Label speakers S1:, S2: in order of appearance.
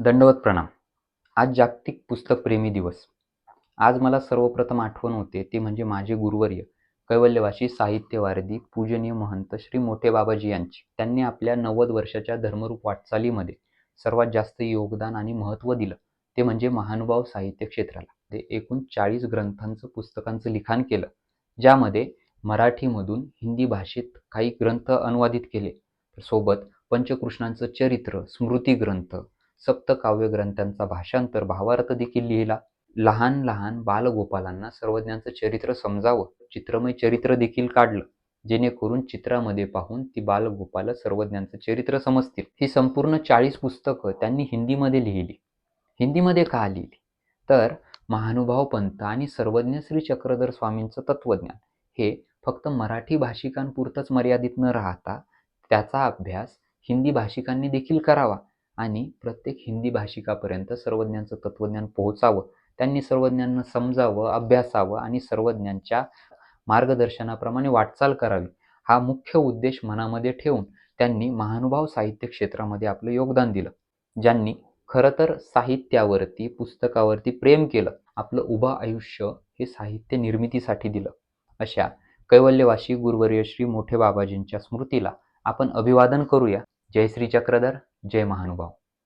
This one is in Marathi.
S1: दंडवत प्रणाम. आज जागतिक पुस्तकप्रेमी दिवस. आज मला सर्वप्रथम आठवण होते ते म्हणजे माझे गुरुवर्य कैवल्यवासी साहित्यवारधी पूजनीय महंत श्री मोठे बाबाजी यांची. त्यांनी आपल्या नव्वद वर्षाच्या धर्मरूप वाटचालीमध्ये सर्वात जास्त योगदान आणि महत्त्व दिलं. ते म्हणजे महानुभाव साहित्य क्षेत्राला. ते एकूण चाळीस ग्रंथांचं पुस्तकांचं लिखाण केलं ज्यामध्ये मराठीमधून हिंदी भाषेत काही ग्रंथ अनुवादित केले. सोबत पंचकृष्णांचं चरित्र स्मृती ग्रंथ सप्त काव्यग्रंथांचा भाषांतर भावार्थ देखील लिहिला. लहान लहान बालगोपालांना सर्वज्ञांचं चरित्र समजावं चित्रमय चरित्र देखील काढलं. जेणेकरून चित्रामध्ये पाहून ती बालगोपाल सर्वज्ञांचं चरित्र समजतील. ही संपूर्ण चाळीस पुस्तकं त्यांनी हिंदीमध्ये लिहिली. हिंदीमध्ये का लिहिली? तर महानुभाव पंत आणि सर्वज्ञ श्री चक्रधर स्वामींचं तत्वज्ञान हे फक्त मराठी भाषिकांपुरतंच मर्यादित न राहता त्याचा अभ्यास हिंदी भाषिकांनी देखील करावा. आणि प्रत्येक हिंदी भाषिकापर्यंत सर्वज्ञांचं तत्वज्ञान पोहोचावं त्यांनी सर्वज्ञांना समजावं अभ्यासावं आणि सर्वज्ञांच्या मार्गदर्शनाप्रमाणे वाटचाल करावी हा मुख्य उद्देश मनामध्ये ठेवून त्यांनी महानुभाव साहित्य क्षेत्रामध्ये आपलं योगदान दिलं ज्यांनी खरं तर साहित्यावरती पुस्तकावरती प्रेम केलं आपलं उभं आयुष्य हे साहित्य निर्मितीसाठी दिलं. अशा कैवल्यवासी गुरुवर्य श्री मोठे बाबाजींच्या स्मृतीला आपण अभिवादन करूया. जय श्री चक्रधर. जय महानुभाव.